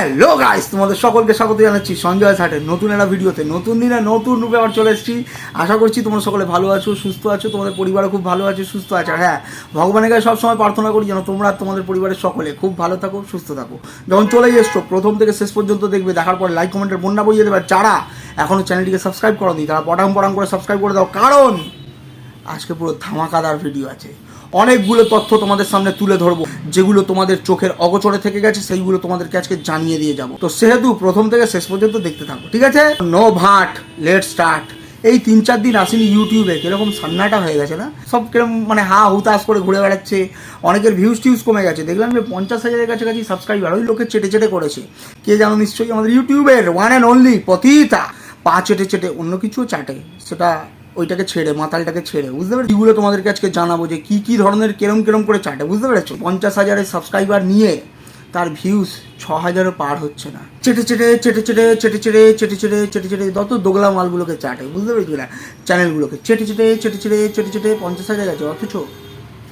Hello guys তোমাদের সকলকে স্বাগত জানাচ্ছি সঞ্জয় সাটের নতুন একটা ভিডিওতে, নতুন দিনে নতুন রূপে আবার চলে এসেছি। আশা করছি তোমরা সকলে ভালো আছো, সুস্থ আছো, তোমাদের পরিবারও খুব ভালো আছে, সুস্থ আছে। হ্যাঁ ভগবানের কাছে সবসময় প্রার্থনা করি যেন তোমরা তোমাদের পরিবারের সকলে খুব ভালো থাকো, সুস্থ থাকো। যখন চলেই এসছো, প্রথম থেকে শেষ পর্যন্ত দেখবে, দেখার পর লাইক কমেন্টের বন্যা বইয়ে দেবে। যারা এখনও চ্যানেলটিকে সাবস্ক্রাইব করো নি তারা পটাম পটাম করে সাবস্ক্রাইব করে দাও। কারণ আজকে পুরো ধামাকাদার ভিডিও আছে। অনেকগুলো তথ্য তোমাদের সামনে তুলে ধরবো, যেগুলো তোমাদের চোখের অগোচরে থেকে গেছে, সেইগুলো তোমাদেরকে আজকে জানিয়ে দিয়ে যাব। তো সেহেতু প্রথম থেকে শেষ পর্যন্ত দেখতে থাকো, ঠিক আছে? নো ভাট লেট স্টার্ট এই তিন চার দিন আসেনি ইউটিউবে, কীরকম সান্নাটা হয়ে গেছে না? সব কীরকম মানে হা হুতাশ করে ঘুরে বেড়াচ্ছে, অনেকের ভিউজ টিউজ কমে গেছে। দেখলাম যে পঞ্চাশ হাজারের কাছাকাছি সাবস্ক্রাইবার ওই লোকে চেটে চেটে করেছে। কে জানো নিশ্চয়ই আমাদের ইউটিউবের ওয়ান অ্যান্ড অনলি পতিতা। পা চেটে চেটে, অন্য কিছুও চাটে, সেটা ওইটাকে ছেড়ে মাতালটাকে ছেড়ে বুঝতে পেরেছি এগুলো তোমাদেরকে আজকে জানাব যে কি কি ধরনের কেরম কেরম করে চাটে বুঝতে পেরেছ পঞ্চাশ হাজারের সাবস্ক্রাইবার নিয়ে তার ভিউজ ছ হাজারও পার হচ্ছে না চেটে চেটে চেটে চেটে চেটে চেটে চেটে চেটে চেটে চেটে যত দোগলা মালগুলোকে চাটে বুঝতে পেরেছি না চ্যানেলগুলোকে চেটে চেটে চেটে চেটে চেটে চেটে পঞ্চাশ হাজার গেছে অথচ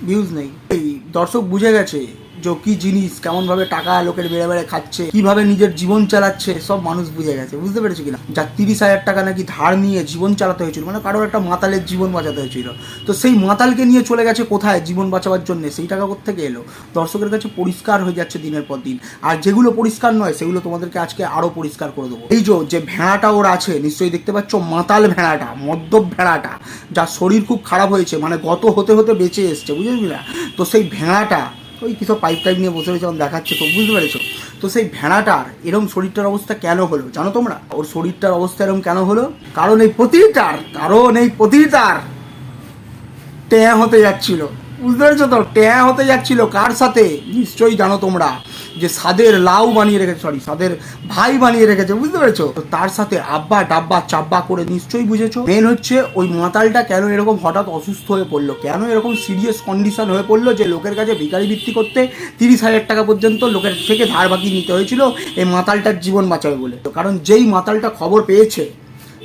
ভিউজ নেই এই দর্শক বুঝে গেছে যে কি জিনিস, কেমনভাবে টাকা লোকের বেড়ে বেড়ে খাচ্ছে, কীভাবে নিজের জীবন চালাচ্ছে, সব মানুষ বুঝে গেছে। বুঝতে পেরেছ কিনা? যার তিরিশ হাজার টাকা নাকি ধার নিয়ে জীবন চালাতে হয়েছিল মানে কারোর একটা মাতালের জীবন বাঁচাতে হয়েছিল। তো সেই মাতালকে নিয়ে চলে গেছে কোথায় জীবন বাঁচাবার জন্য? সেই টাকা থেকে এলো? দর্শকের কাছে পরিষ্কার হয়ে যাচ্ছে দিনের পর দিন। আর যেগুলো পরিষ্কার নয়, সেগুলো তোমাদেরকে আজকে আরও পরিষ্কার করে দেবো। এই যে ভেড়াটা ওর আছে, নিশ্চয়ই দেখতে পাচ্ছ মাতাল ভেড়াটা, মদ্যপ ভেড়াটা, যার শরীর খুব খারাপ হয়েছে মানে গত হতে হতে বেঁচে এসছে, বুঝেছি না তো সেই ভেড়াটা ওই কিছু পাইপ টাইপ নিয়ে বসে রয়েছে যখন দেখাচ্ছে তো বুঝতে পেরেছ? তো সেই ভেড়াটার এরম শরীরটার অবস্থা কেন হলো, জানো তোমরা? ওর শরীরটার অবস্থা এরম কেন হলো? কারণ এই প্রতিটার কারণ এই প্রতিটার ট্যাঁ হতে যাচ্ছিল। বুঝতে পেরেছ তো ট্যাঁ হতে যাচ্ছিল কার সাথে? নিশ্চয়ই জানো তোমরা যে সাদের লাউ বানিয়ে রেখেছে সরি সাদের ভাই বানিয়ে রেখেছে, বুঝতে পেরেছ? তো তার সাথে আব্বা ডাব্বা চাব্বা করে নিশ্চয়ই বুঝেছ? মেন হচ্ছে ওই মাতালটা কেন এরকম হঠাৎ অসুস্থ হয়ে পড়ল? কেন এরকম সিরিয়াস কন্ডিশন হয়ে পড়ল যে লোকের কাছে ভিখারি ভিত্তি করতে তিরিশ হাজার টাকা পর্যন্ত লোকের থেকে ধার বাকি নিতে হয়েছিল এই মাতালটার জীবন বাঁচাবে বলে? তো কারণ যেই মাতালটা খবর পেয়েছে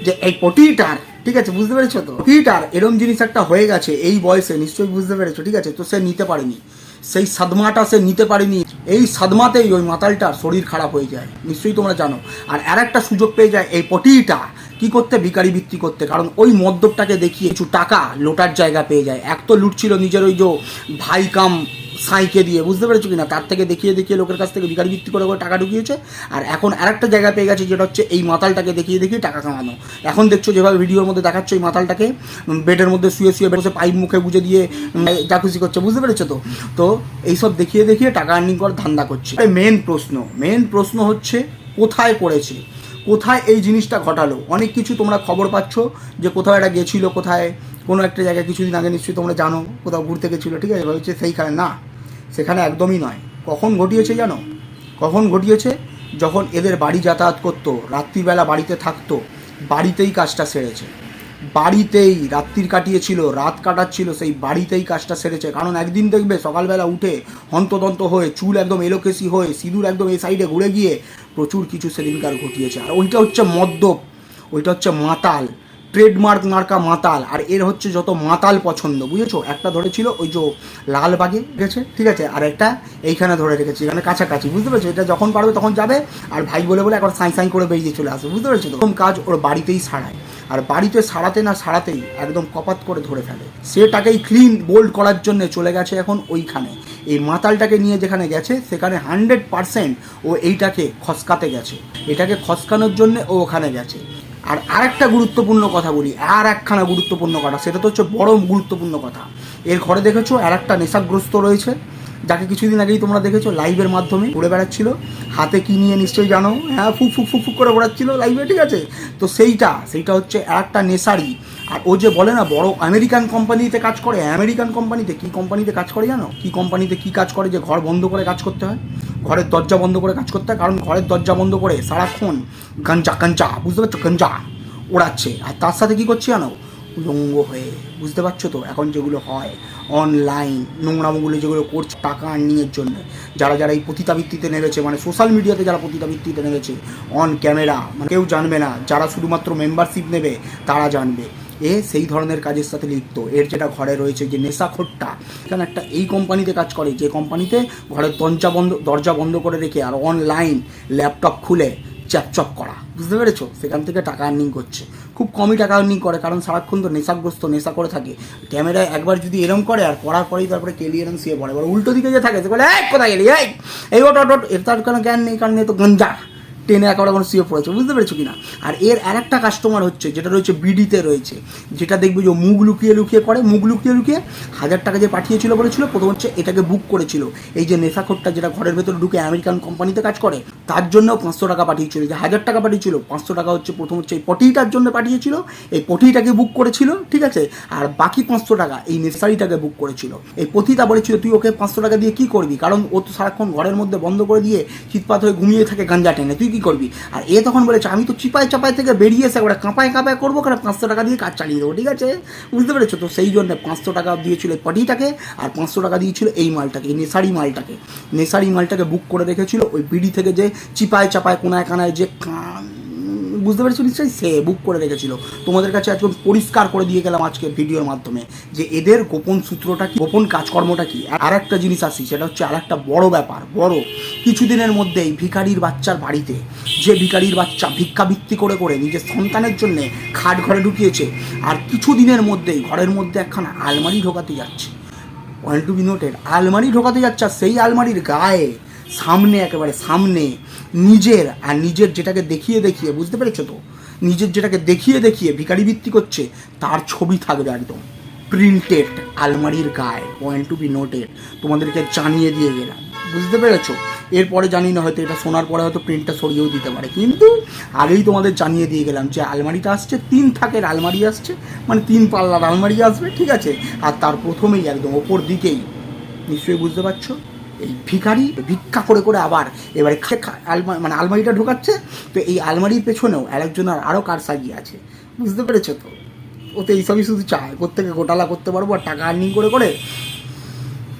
যে এই পটিটার ঠিক আছে, বুঝতে পেরেছ তো? পটিটার এরম জিনিস একটা হয়ে গেছে, এই বয়সে, নিশ্চয়ই বুঝতে পেরেছ, ঠিক আছে? তো সে নিতে পারেনি। সেই সাদমাটা সে নিতে পারেনি, এই সাদমাতেই ওই মাতালটার শরীর খারাপ হয়ে যায়, নিশ্চয়ই তোমরা জানো। আর আর একটা সুযোগ পেয়ে যায় এই পটিটা, কি করতে? ভিকারি ভিত্তি করতে, কারণ ওই মদ্যপটাকে দেখিয়ে কিছু টাকা লোটার জায়গা পেয়ে যায়। এক তো লুটছিল নিজের ওই যে ভাই কাম সাইকে দিয়ে, বুঝতে পেরেছ কিনা? তার থেকে দেখিয়ে দেখিয়ে লোকের কাছ থেকে ভিকারি ভিত্তি করে করে টাকা ঢুকিয়েছে। আর এখন আরেকটা জায়গা পেয়ে গেছে, যেটা হচ্ছে এই মাতালটাকে দেখিয়ে দেখিয়ে টাকা কামানো। এখন দেখছ যেভাবে ভিডিওর মধ্যে দেখাচ্ছ এই মাতালটাকে বেডের মধ্যে শুয়ে শুয়ে বসে পাইপ মুখে গুজে দিয়ে যা খুশি করছে, বুঝতে পেরেছ তো? তো এইসব দেখিয়ে দেখিয়ে টাকা আর্নিং করার ধান্দা করছে। মেন প্রশ্ন মেন প্রশ্ন হচ্ছে কোথায় করেছে? কোথায় এই জিনিসটা ঘটালো? অনেক কিছু তোমরা খবর পাচ্ছ যে কোথাও একটা গেছিল কোথায়, কোনো একটা জায়গায় কিছুদিন আগে নিশ্চয়ই তোমরা জানো, কোথাও ঘুরতে গেছিল, ঠিক আছে? হচ্ছে সেইখানে, না। সেখানে একদমই নয়। কখন ঘটিয়েছে জানো? কখন ঘটিয়েছে? যখন এদের বাড়ি যাতায়াত করতো, রাত্রিবেলা বাড়িতে থাকতো, বাড়িতেই কাজটা সেরেছে। বাড়িতেই রাত্রির কাটিয়েছিল, রাত কাটাচ্ছিল, সেই বাড়িতেই কাজটা সেরেছে। কারণ একদিন দেখবে সকালবেলা উঠে হন্তদন্ত হয়ে, চুল একদম এলোকেসি হয়ে, সিঁদুর একদম এই সাইডে ঘুরে গিয়ে প্রচুর কিছু সেদিনকার ঘটিয়েছে। আর ওইটা হচ্ছে মদ্যপ, ওইটা হচ্ছে মাতাল। ট্রেডমার্ক মার্কা মাতাল, আর এর হচ্ছে যত মাতাল পছন্দ, বুঝেছ? একটা ধরেছিল ওই যে লালবাগে গেছে ঠিক আছে? আর একটা এইখানে ধরে রেখেছে এখানে কাছাকাছি, বুঝতে পেরেছ? এটা যখন পারবে তখন যাবে, আর ভাই বলে বলে একবার সাই সাই করে বেরিয়ে চলে আসবে, বুঝতে পেরেছ? তো? এরকম কাজ ওর বাড়িতেই সারায়। আর বাড়িতে সারাতে না সারাতেই একদম কপাত করে ধরে ফেলে। সেটাকেই ক্লিন বোল্ড করার জন্য চলে গেছে এখন ওইখানে। এই মাতালটাকে নিয়ে যেখানে গেছে, সেখানে হান্ড্রেড পারসেন্ট ও এইটাকে খসকাতে গেছে। এটাকে খসকানোর জন্য ও ওখানে গেছে। আর আরেকটা গুরুত্বপূর্ণ কথা বলি, আর একখানা গুরুত্বপূর্ণ কথা, সেটা তো হচ্ছে বড় গুরুত্বপূর্ণ কথা। এর ঘরে দেখেছ, আর একটা নেশাগ্রস্ত রয়েছে। যাকে কিছুদিন আগেই তোমরা দেখেছ লাইভের মাধ্যমে ঘুরে বেড়াচ্ছিল। হাতে কি নিয়ে নিশ্চয়ই জানো? হ্যাঁ ফুক ফুক ফুক ফুক করে বেড়াচ্ছিল লাইভে ঠিক আছে? তো সেইটা সেইটা হচ্ছে একটা নেশারি। আর ও যে বলে না, বড় আমেরিকান কোম্পানিতে কাজ করে। আমেরিকান কোম্পানিতে কি কোম্পানিতে কাজ করে জানো? কি কোম্পানিতে কি কাজ করে যে ঘর বন্ধ করে কাজ করতে হয়? ঘরের দরজা বন্ধ করে কাজ করতে হয়? কারণ ঘরের দরজা বন্ধ করে সারাক্ষণ গাঞ্জা গাঞ্জা, বুঝতে পারছ? গাঞ্জা ওড়াচ্ছে। আর তার সাথে কি করছে জানো? উলঙ্গ হয়ে, বুঝতে পারছ তো? এখন যেগুলো হয় অনলাইন নোংরামগুলো যেগুলো করছে টাকা আর্নিংয়ের জন্য, যারা যারা এই পতিতাবৃত্তিতে নেমেছে মানে সোশ্যাল মিডিয়াতে যারা পতিতাবৃত্তিতে নেমেছে অন ক্যামেরা মানে কেউ জানবে না, যারা শুধুমাত্র মেম্বারশিপ নেবে, তারা জানবে। এ সেই ধরনের কাজের সাথে লিপ্ত। এর যেটা ঘরে রয়েছে যে নেশাখোরটা এখানে একটা এই কোম্পানিতে কাজ করে, যে কোম্পানিতে ঘরের দরজা বন্ধ দরজা বন্ধ করে রেখে আর অনলাইন ল্যাপটপ খুলে চ্যাপচপ করা বুঝতে পেরেছ সেখান থেকে টাকা আর্নিং করছে খুব কমই টাকা আর্নিং করে কারণ সারাক্ষণ তো নেশাগ্রস্ত নেশা করে থাকে ক্যামেরায় একবার যদি এরম করে আর করার পরেই তারপরে কেলি এরম শুয়ে পড়ে এবার উল্টো দিকে যে থাকে সে বলে এই কোথায় গেলি এই ওট ওট এর তার কোনো জ্ঞান নেই কারণ এ তো গঞ্জা টেনে একেবারে কোনো শুয়ে পড়েছে, বুঝতে পেরেছ কিনা? আর এর আর একটা কাস্টমার হচ্ছে, যেটা রয়েছে বিডিতে রয়েছে, যেটা দেখবে যে মুখ লুকিয়ে লুকিয়ে করে, মুখ লুকিয়ে লুকিয়ে হাজার টাকা যে পাঠিয়েছিল বলেছিল, প্রথম হচ্ছে এটাকে বুক করেছিল। এই যে নেশাখোরটা যেটা ঘরের ভেতরে ঢুকে আমেরিকান কোম্পানিতে কাজ করে, তার জন্য পাঁচশো টাকা পাঠিয়েছিল। যে হাজার টাকা পাঠিয়েছিল, পাঁচশো টাকা হচ্ছে প্রথম হচ্ছে এই পটিটার জন্য পাঠিয়েছিল, এই পটিটাকে বুক করেছিল, ঠিক আছে? আর বাকি পাঁচশো টাকা এই নেশারিটাকে বুক করেছিল। এই পতিটা বলেছিল, তুই ওকে পাঁচশো টাকা দিয়ে কি করবি? কারণ ও তো সারাক্ষণ ঘরের মধ্যে বন্ধ করে দিয়ে চিৎপাত হয়ে ঘুমিয়ে থাকে গাঞ্জা টেনে। তুই কি করবি? আর এ তখন বলেছে, আমি তো চিপায় চাপায় থেকে বেরিয়ে এসে ওটা কাঁপায় কাঁপায় করব কারণ পাঁচশো টাকা দিয়ে কাজ চালিয়ে দেবো, ঠিক আছে? বুঝতে পেরেছ? তো সেই জন্য পাঁচশো টাকা দিয়েছিল পটিটাকে, আর পাঁচশো টাকা দিয়েছিল এই মালটাকে, এই নেশারি মালটাকে। নেশারি মালটাকে বুক করে রেখেছিল ওই বিড়ি থেকে যে চিপায় চাপায় কোনায় কানায় যে কান বুঝতে পেরেছ? নিশ্চয়ই সে বুক করে রেখেছিল। তোমাদের কাছে একদম পরিষ্কার করে দিয়ে গেলাম আজকে ভিডিওর মাধ্যমে যে এদের গোপন সূত্রটা কি, গোপন কাজকর্মটা কি। আর একটা জিনিস আসি, সেটা হচ্ছে আর একটা বড় ব্যাপার, বড়। কিছুদিনের মধ্যেই ভিখারির বাচ্চার বাড়িতে, যে ভিখারির বাচ্চা ভিক্ষাবৃত্তি করে করে নিজের সন্তানের জন্য খাট ঘরে ঢুকিয়েছে, আর কিছুদিনের মধ্যেই ঘরের মধ্যে একখানা আলমারি ঢোকাতে যাচ্ছে। পয়েন্ট টু বি নোটেড, আলমারি ঢোকাতে যাচ্ছে সেই আলমারির গায়ে সামনে, একেবারে সামনে, নিজের আর নিজের যেটাকে দেখিয়ে দেখিয়ে, বুঝতে পেরেছ তো? নিজের যেটাকে দেখিয়ে দেখিয়ে ভিখারি ভিত্তি করছে তার ছবি থাকবে একদম। প্রিন্টেড আলমারির গায়ে পয়েন্ট টু বি নোটেড তোমাদেরকে জানিয়ে দিয়ে গেলাম। বুঝতে পেরেছ? এরপরে জানি না, হয়তো এটা শোনার পরে হয়তো প্রিন্টটা সরিয়েও দিতে পারে। কিন্তু আগেই তোমাদের জানিয়ে দিয়ে গেলাম যে আলমারিটা আসছে, তিন থাকের আলমারি আসছে মানে তিন পাল্লার আলমারি আসবে, ঠিক আছে? আর তার প্রথমেই একদম ওপর দিকেই। নিশ্চয়ই বুঝতে পারছ? এই ভিখারি ভিক্ষা করে করে আবার এবারে মানে আলমারিটা ঢোকাচ্ছে, তো এই আলমারির পেছনেও আরেকজন আর আরও কার সাজিয়ে আছে। বুঝতে পেরেছ তো? ও তো এইসবই শুধু চায় কোথেকে গোটালা করতে পারব আর টাকা আর্নিং করে করে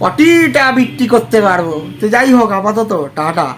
অটিটা বিক্রি করতে পারব। তো যাই হোক, আপাতত টাটা।